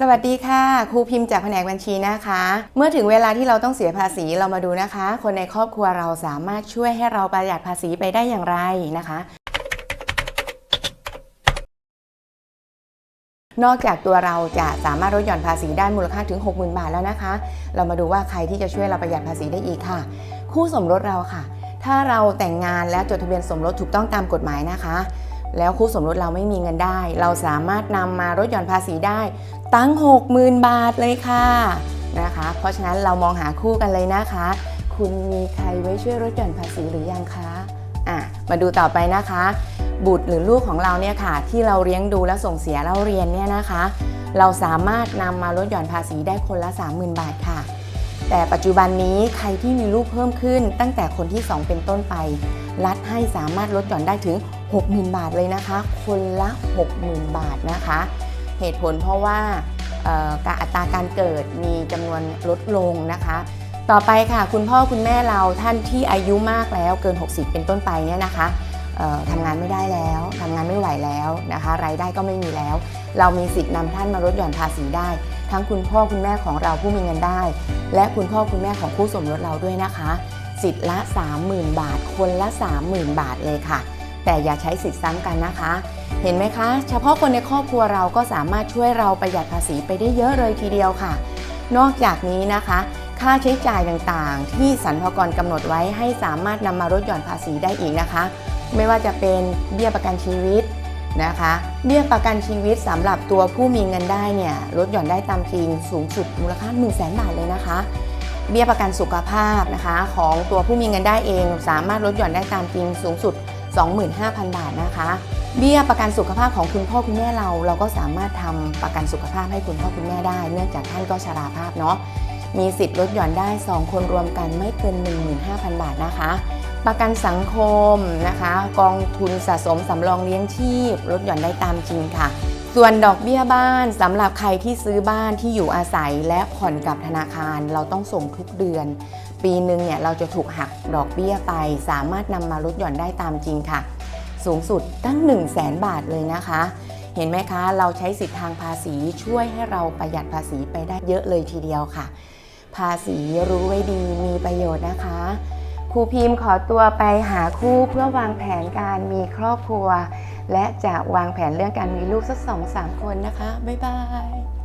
สวัสดีค่ะ ครูพิมพ์จากแผนกบัญชีนะคะ เมื่อถึงเวลาที่เราต้องเสียภาษีเรามาดูนะคะ คนในครอบครัวเราสามารถช่วยให้เราประหยัดภาษีไปได้อย่างไรนะคะนอกจากตัวเราจะสามารถลดหย่อนภาษีได้มูลค่าถึง 60,000 บาทแล้วนะคะ เรามาดูว่าใครที่จะช่วยเราประหยัดภาษีได้อีกค่ะ คู่สมรสเราค่ะ ถ้าเราแต่งงานและจดทะเบียนสมรสถูกต้องตามกฎหมายนะคะ แล้วคู่สมรสเราไม่มีเงินได้ เราสามารถนำมาลดหย่อนภาษีได้ ตั้ง 60,000 บาทเลยค่ะนะคะ เพราะฉะนั้นเรามองหาคู่กันเลยนะคะ คุณมีใครไว้ช่วยลดหย่อนภาษีหรือยังคะอะมาดูต่อไปนะคะ บุตรหรือลูกของเราเนี่ยค่ะ ที่เราเลี้ยงดูและส่งเสียเราเรียนเนี่ยนะคะ เราสามารถนำมาลดหย่อนภาษีได้คนละ 30,000 บาทค่ะ แต่ปัจจุบันนี้ใครที่มีลูกเพิ่มขึ้น ตั้งแต่คนที่ 2 เป็นต้นไป รัฐให้สามารถลดหย่อนได้ถึง 60,000 บาทเลยนะคะ คนละ 60,000 บาทนะคะ เหตุผลเพราะว่าการอัตราการเกิดมีจำนวนลดลงนะคะ ต่อไปค่ะคุณพ่อคุณแม่เราท่านที่อายุมากแล้วเกิน 60 เป็นต้นไปเนี่ยนะคะทำงานไม่ได้แล้วทำงานไม่ไหวแล้วนะคะ รายได้ก็ไม่มีแล้ว เรามีสิทธิ์นำท่านมาลดหย่อนภาษีได้ ทั้งคุณพ่อคุณแม่ของเราผู้มีเงินได้ และคุณพ่อคุณแม่ของคู่สมรสเราด้วยนะคะ สิทธิ์ละ 30,000 บาท คนละ 30,000 บาทเลยค่ะ แต่อย่าใช้สิทธิ์ซ้ำกันนะคะ เห็นไหมคะ เฉพาะคนในครอบครัวเราก็สามารถช่วยเราประหยัดภาษีไปได้เยอะเลยทีเดียวค่ะ นอกจากนี้นะคะ ค่าใช้จ่ายต่างๆ ที่สรรพากรกำหนดไว้ให้สามารถนำมาลดหย่อนภาษีได้อีกนะคะ ไม่ว่าจะเป็นเบี้ยประกันชีวิตนะคะเบี้ยประกันชีวิตสำหรับตัวผู้มีเงินได้เนี่ยลดหย่อนได้ตามจริงสูงสุดมูลค่า 1 0 0 0 0แบาทเลยนะคะ เบี้ยประกันสุขภาพนะคะของตัวผู้มีเงินได้เองสามารถลดหย่อนได้ตามจริงสูงสุด 25,000 บาทนะคะ เบี้ยประกันสุขภาพของคุณพ่อคุณแม่เรา เราก็สามารถทำประกันสุขภาพให้คุณพ่อคุณแม่ได้ เนื่องจากท่านก็ชราภาพเนาะมีสิทธิ์ลดหย่อนได้ 2 คนรวมกันไม่เกิน 15,000 บาทนะคะ ประกันสังคมนะคะ กองทุนสะสมสำรองเลี้ยงชีพลดหย่อนได้ตามจริงค่ะ ส่วนดอกเบี้ยบ้านสำหรับใครที่ซื้อบ้านที่อยู่อาศัยและผ่อนกับธนาคารเราต้องส่งทุกเดือน ปีหนึ่งเนี่ยเราจะถูกหักดอกเบี้ยไป สามารถนำมาลดหย่อนได้ตามจริงค่ะ สูงสุดตั้ง 1 0 0 0 0แสนบาทเลยนะคะ เห็นไหมคะ เราใช้สิทธิทางภาษีช่วยให้เราประหยัดภาษีไปได้เยอะเลยทีเดียวค่ะ ภาษีรู้ไว้ดีมีประโยชน์นะคะครูพิมพ์ขอตัวไปหาคู่เพื่อวางแผนการมีครอบครัว และจะวางแผนเรื่องการมีลูกสักสองสามคนนะคะ บ๊ายบาย